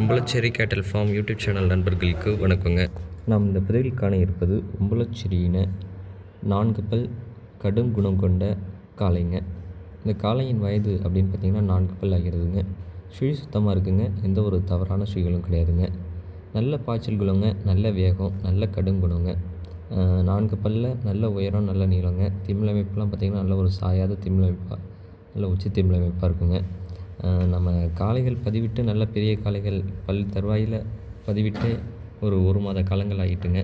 உம்பளச்சேரி கேட்டல் form YouTube channel நண்பர்களுக்கு வணக்கங்க. நாம் இந்த பதிவில் காண இருப்பது உம்பளச்சேரியின நான்கு பல் கடும் குணம் கொண்ட காளைங்க. இந்த காளையின் வயது அப்படின்னு பார்த்தீங்கன்னா நான்கு பல் ஆகிறதுங்க. சுழி சுத்தமாக இருக்குங்க. எந்த ஒரு தவறான சுழிகளும் கிடையாதுங்க. நல்ல பாய்ச்சல் குணங்க நல்ல வேகம் நல்ல கடும் குணங்க. நான்கு பல்ல நல்ல உயரம் நல்ல நீளங்க. திமிழமைப்புலாம் பார்த்திங்கன்னா நல்ல ஒரு சாயாத திமிழமைப்பாக அமைப்பாக நல்ல உச்சி திமிழமைப்பாக அமைப்பாக இருக்குங்க. நம்ம காளைகள் பதிவிட்டு நல்ல பெரிய காளைகள் பல் தருவாயில் பதிவிட்டு ஒரு ஒரு மாத காலங்கள் ஆகிட்டுங்க.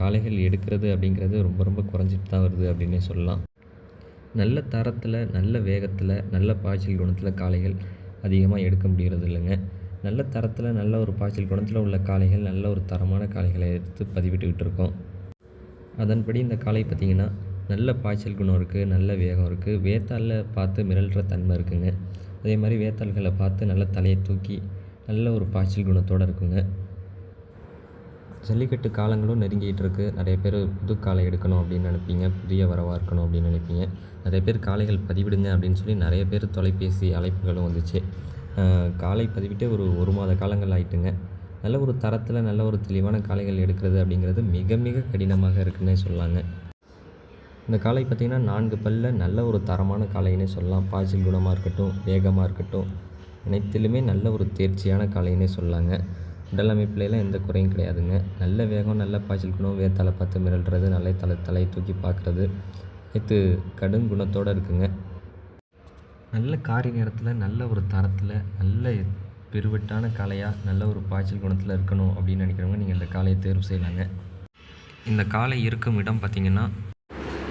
காளைகள் எடுக்கிறது அப்படிங்கிறது ரொம்ப ரொம்ப குறைஞ்சிட்டு தான் வருது அப்படின்னே சொல்லலாம். நல்ல தரத்தில் நல்ல வேகத்தில் நல்ல பாய்ச்சல் குணத்தில் காளைகள் அதிகமாக எடுக்க முடிகிறது இல்லைங்க. நல்ல தரத்தில் நல்ல ஒரு பாய்ச்சல் குணத்தில் உள்ள காளைகள் நல்ல ஒரு தரமான காளைகளை எடுத்து பதிவிட்டுக்கிட்டு இருக்கோம். அதன்படி இந்த காளை பார்த்திங்கன்னா நல்ல பாய்ச்சல் குணம் இருக்குது நல்ல வேகம் இருக்குது வேத்தாளில் பார்த்து மிரள்கிற தன்மை இருக்குங்க. அதே மாதிரி வேத்தாள்களை பார்த்து நல்ல தலையை தூக்கி நல்ல ஒரு பாய்ச்சல் குணத்தோடு இருக்குங்க. ஜல்லிக்கட்டு காலங்களும் நெருங்கிட்டு இருக்கு. நிறைய பேர் புது காளை எடுக்கணும் அப்படின்னு நினைப்பீங்க. புதிய வரவாக இருக்கணும் அப்படின்னு நினைப்பீங்க. நிறைய பேர் காளைகள் பதிவிடுங்க அப்படின்னு சொல்லி நிறைய பேர் தொலைபேசி அழைப்புகளும் வந்துச்சு. காலை பதிவிட்டு ஒரு ஒரு மாத காலங்கள் ஆயிட்டுங்க. நல்ல ஒரு தரத்தில் நல்ல ஒரு தெளிவான காளைகள் எடுக்கிறது அப்படிங்கிறது மிக மிக கடினமாக இருக்குன்னே சொல்லலாங்க இந்த காளை பார்த்திங்கன்னா நான்கு பல்ல நல்ல ஒரு தரமான காளைன்னே சொல்லலாம். பாய்ச்சல் குணமாக இருக்கட்டும் வேகமாக இருக்கட்டும் அனைத்திலுமே நல்ல ஒரு தேர்ச்சியான காளைன்னே சொல்லலாங்க உடல் அமைப்புலாம் எந்த குறையும் கிடையாதுங்க. நல்ல வேகம் நல்ல பாய்ச்சல் குணம் வேத்தாளை பார்த்து மிரள்றது நல்ல தலை தலையை தூக்கி பார்க்குறது அனைத்து கடும் குணத்தோடு இருக்குங்க. நல்ல காரி நேரத்தில் நல்ல ஒரு தரத்தில் நல்ல பெருவெட்டான காளையாக நல்ல ஒரு பாய்ச்சல் குணத்தில் இருக்கணும் அப்படின்னு நினைக்கிறவங்க நீங்கள் இந்த காளையை தேர்வு செய்யலாங்க. இந்த காளை இருக்கும் இடம் பார்த்திங்கன்னா